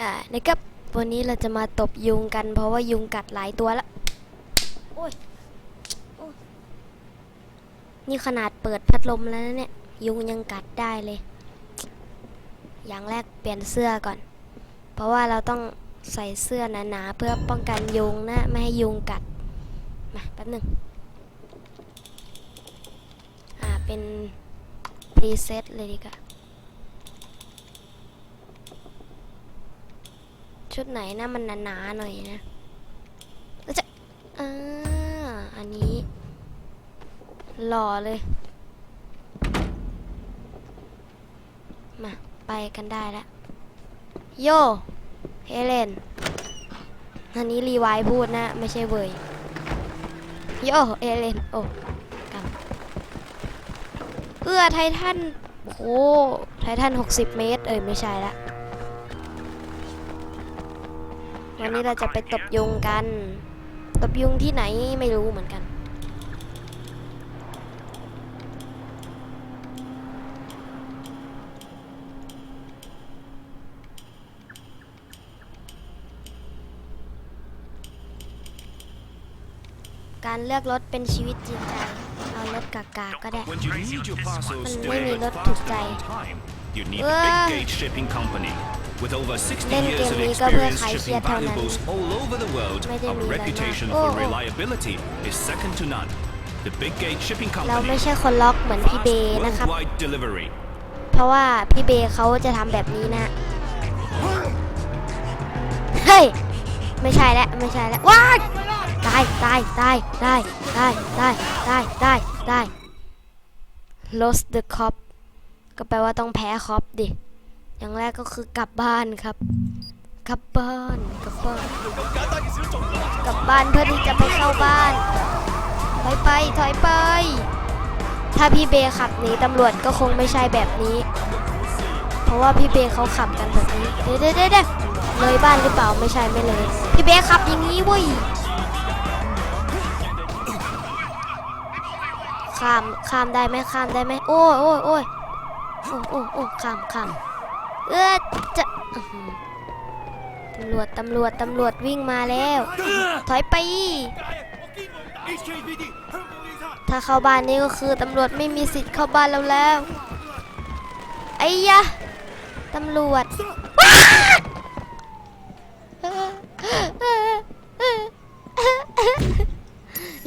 อ่านะครับวันนี้เราจะมาตบยุงกัน เพราะว่ายุงกัดหลายตัวแล้วโอ้ยโอ้ยนี่ขนาดเปิดพัดลมแล้วนะเนี่ย ยุงยังกัดได้เลย อย่างแรกเปลี่ยนเสื้อก่อน เพราะว่าเราต้องใส่เสื้อหนาๆเพื่อป้องกันยุงนะไม่ให้ยุงกัด มาแป๊บหนึ่งอ่าเป็นพรีเซตเลยดีกว่า ชุดไหนนะมันหนาๆหน่อยนะแล้วจะอ่าอันนี้หล่อเลย มา ไปกันได้แล้วโย เฮเลน อันนี้รีไวายพูดนะ ไม่ใช่เวยโย เฮเลน โอ้กำเอื้อไททันโอ้ไททัน60เมตร เอ้ย ไม่ใช่ละ วันนี้เราจะไปตบยุงกัน ตบยุงที่ไหนไม่รู้เหมือนกัน การเลือกรถเป็นชีวิตจิตใจ เอารถกากาก็ได้ When you need your parcels Mình to mới arrive bị lót fast thuộc and giày. on time, you need Ua. a big gauge shipping company. With over 60 Lên years of kèm đi có vừa experience khai shipping kia thao valuables all over the world, Mấy đêm our đi lại reputation mà. for Ô, ô. reliability is second to none. The Big Gauge Shipping เรา Company. ไม่ใช่คนล็อกเหมือนพี่ Fast เบนะครับ worldwide delivery. เพราะว่าพี่เบเขาจะทำแบบนี้นะเฮ้ยไม่ใช่แล้วไม่ใช่แล้วว้ายตายตายตายตายตายตายตายตายตาย lost the cop ก็แปลว่าต้องแพ้คอปดิ อย่างแรกก็คือกลับบ้านครับ กลับบ้านกลับบ้านกลับบ้านเพื่อที่จะไปเข้าบ้านถอยไปถอยไป ถ้าพี่เบขับหนีตำรวจก็คงไม่ใช่แบบนี้ เพราะว่าพี่เบเขาขับกันแบบนี้ เดี๋ยวเดี๋ยวเดี๋ยวเดี๋ยวเลยบ้านหรือเปล่าไม่ใช่ไม่เลย พี่เบขับอย่างนี้เว้ยข้ามข้ามได้ไหมข้ามได้ไหมโอ้ยโอ้ยโอ้ยโอ้โอ้โอ้ข้ามข้าม เออจะอื้อหือตำรวจตำรวจตำรวจวิ่งมาแล้ว ถอยไป ถ้าเข้าบ้านนี้ก็คือตำรวจไม่มีสิทธิ์เข้าบ้านเราแล้ว ไอ้ยะตำรวจ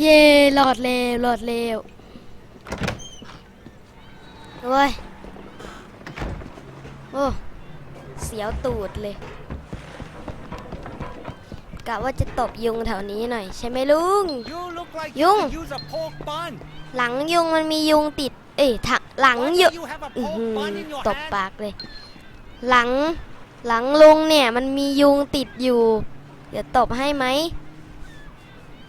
เย่หลอดเร็วหลอดเร็วโอ้ยโอ้ เสียวตูดเลยกะว่าจะตบยุงแถวนี้หน่อย ใช่ไหมลุง You look like Dung. you could use a pork bun. หลังยุงมันมียุงติด เอ้ยถักหลัง Why ยุ do you have a อื้อ pork หือ bun in your ตบ hand? ปากเลย หลัง หลังลุงเนี่ยมันมียุงติดอยู่ เดี๋ยวตบให้ไหม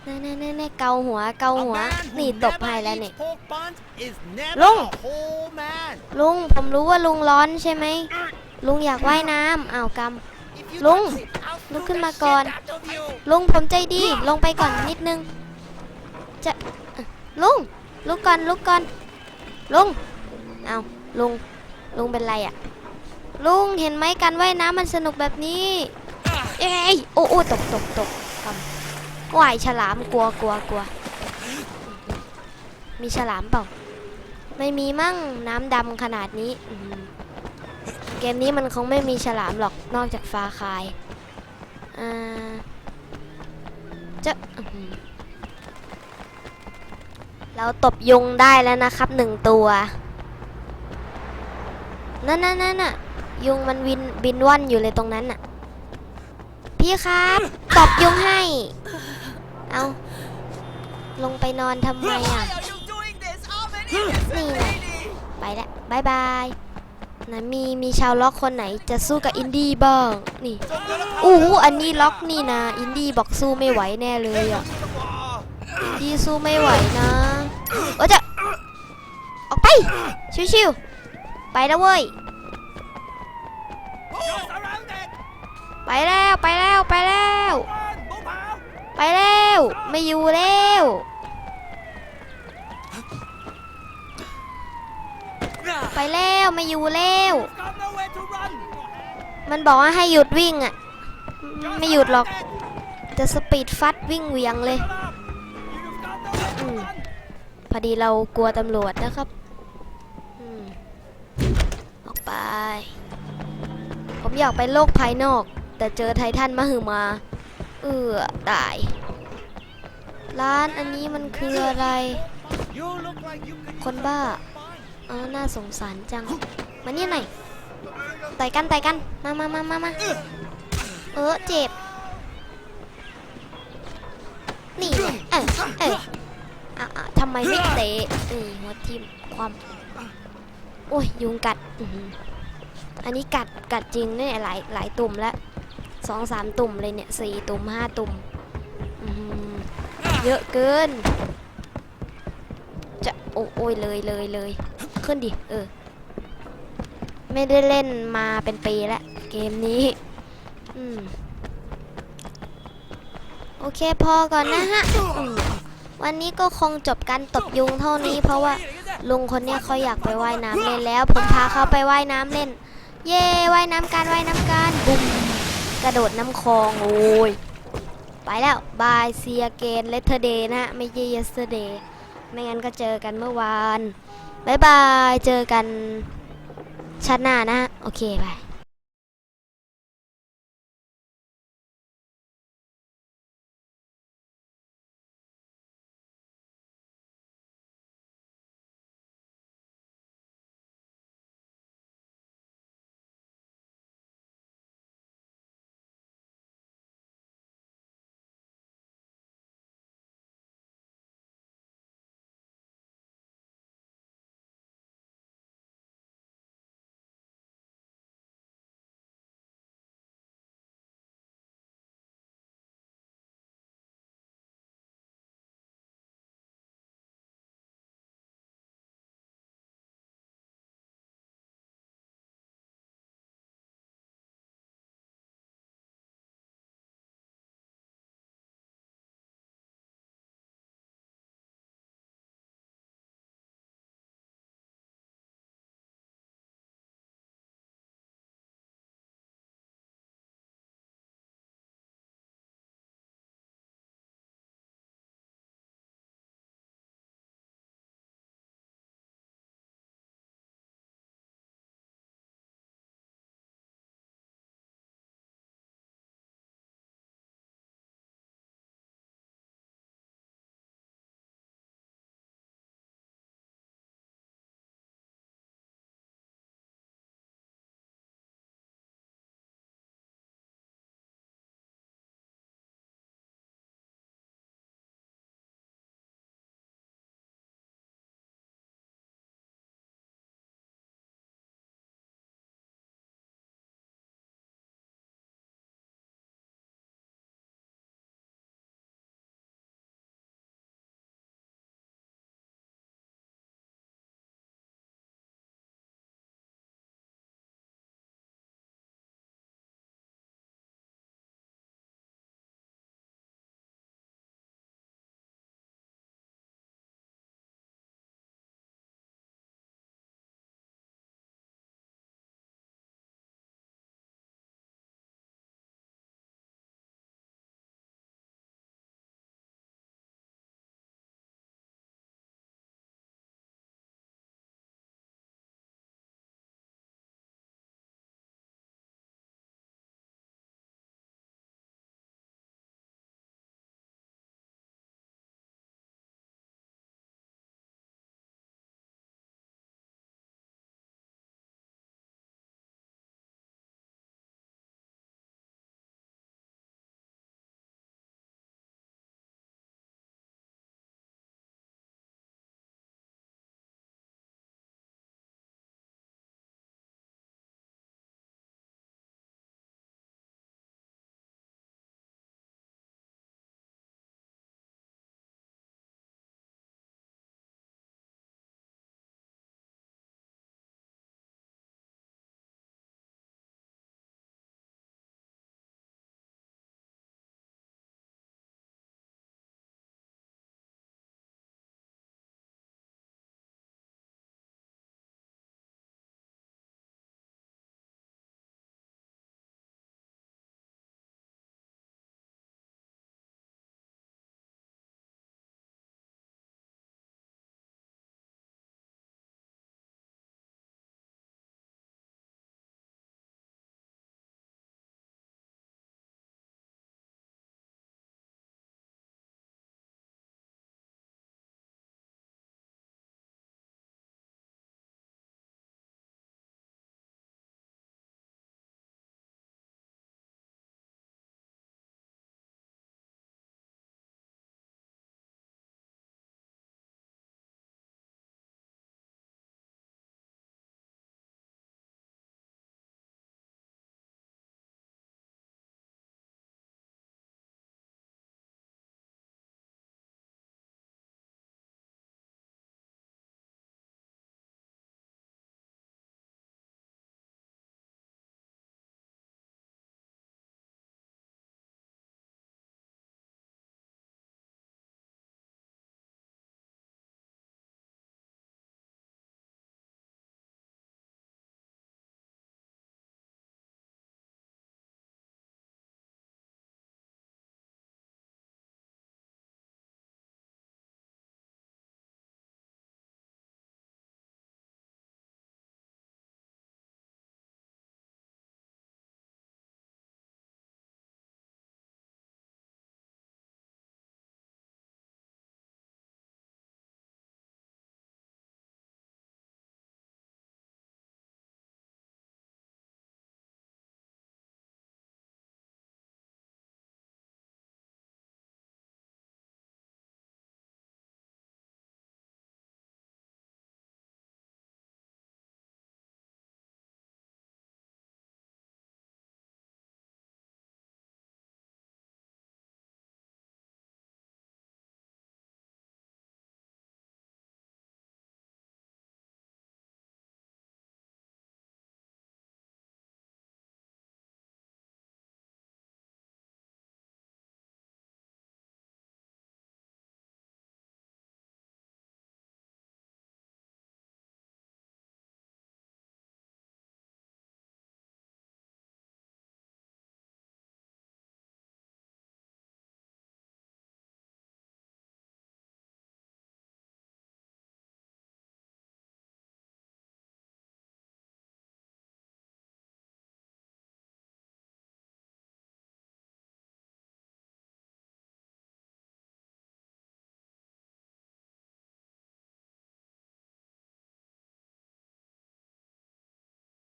แน่แน่แน่แน่เกาหัวเกา A หัว man who นี่ตบ never ให้แล้ว eats นี่ pork buns is never Lung. a whole man. ลุงผมรู้ว่าลุงร้อนใช่ไหม ลุงอยากว่ายน้ำอ้าวก If you Lung. touch it, I'll Lung screw ขึ้น the มาก่อน shit out of you. ำลุงผมใจดี ลงไปก่อนนิดนึงจะอะลุงลุกก่อนลุกก่อนลุงเอาลุงลุงเป็นไรอะลุงเห็นไหมการว่ายน้ำมันสนุกแบบนี้เอ้ยโอ้โอ้ตกตกตกกำว่ายฉลามกลัวกลัวกลัวมีฉลามเปล่าไม่มีมั่งน้ำดำขนาดนี้อืม เกมนี้มันคงไม่มีฉลามหรอกนอกจากฟาคายอ่าจะเราตบยุงได้แล้วนะครับหนึ่งตัว นั่นนั่นนั่นน่ะ ยุงมันวินบินว่อนอยู่เลยตรงนั้นน่ะ พี่ครับ ตบยุงให้ เอาลงไปนอนทำไมอะ Why are you doing this? I'm an innocent Nè nè. lady. ไปแล้วบายบาย ไหนมีมีชาวล็อกคนไหนจะสู้กับอินดี้บ้างนี่อู้หูอันนี้ล็อกนี่นะ อินดี้บอกสู้ไม่ไหวแน่เลยอะอินดี้สู้ไม่ไหวนะโอ้จะออกไปชิวๆไปแล้วเว้ยไปแล้วไปแล้วไปแล้ว ไปแล้ว ไม่อยู่แล้ว ไปแล้วไม่อยู่แล้ว Got nowhere to run. มันบอกว่าให้หยุดวิ่งอะ ไม่หยุดหรอก จะสปีดฟัดวิ่งเหวียงเลยอืมพอดีเรากลัวตำรวจนะครับอืมออกไป ผมอยากไปโลกภายนอก แต่เจอไททันมาหือมา เออตาย ร้านอันนี้มันคืออะไร You look like you could คนบ้าเออน่าสงสารจัง มาเนี่ยหน่อยต่อยกันต่อยกัน มามามามามาเออเจ็บ นี่ไงเออเอออะอะทำไมไม่เตะนี่หัวทิมความ โอ้ยยุงกัด อันนี้กัดกัดจริงเนี่ยหลายหลายตุ่มแล้วสองสามตุ่มเลยเนี่ยสี่ตุ่มห้าตุ่มเยอะเกิน จะโอ้ยเลยเลยเลย ขึ้นดิ เออ ไม่ได้เล่นมาเป็นปีแล้วเกมนี้ อืม โอเคพอก่อนนะฮะ วันนี้ก็คงจบการตบยุงเท่านี้ เพราะว่าลุงคนนี้เขาอยากไปว่ายน้ำเล่นแล้ว ผมพาเขาไปว่ายน้ำเล่น เย่ว่ายน้ำกันว่ายน้ำกันบุ้มกระโดดน้ำคลองโอ้ยไปแล้วบายเซียเกนเลเทเดย์นะฮะ ไม่ใช่ yesterday ไม่งั้นก็เจอกันเมื่อวาน บายบาย เจอกันชาติหน้านะฮะโอเค บาย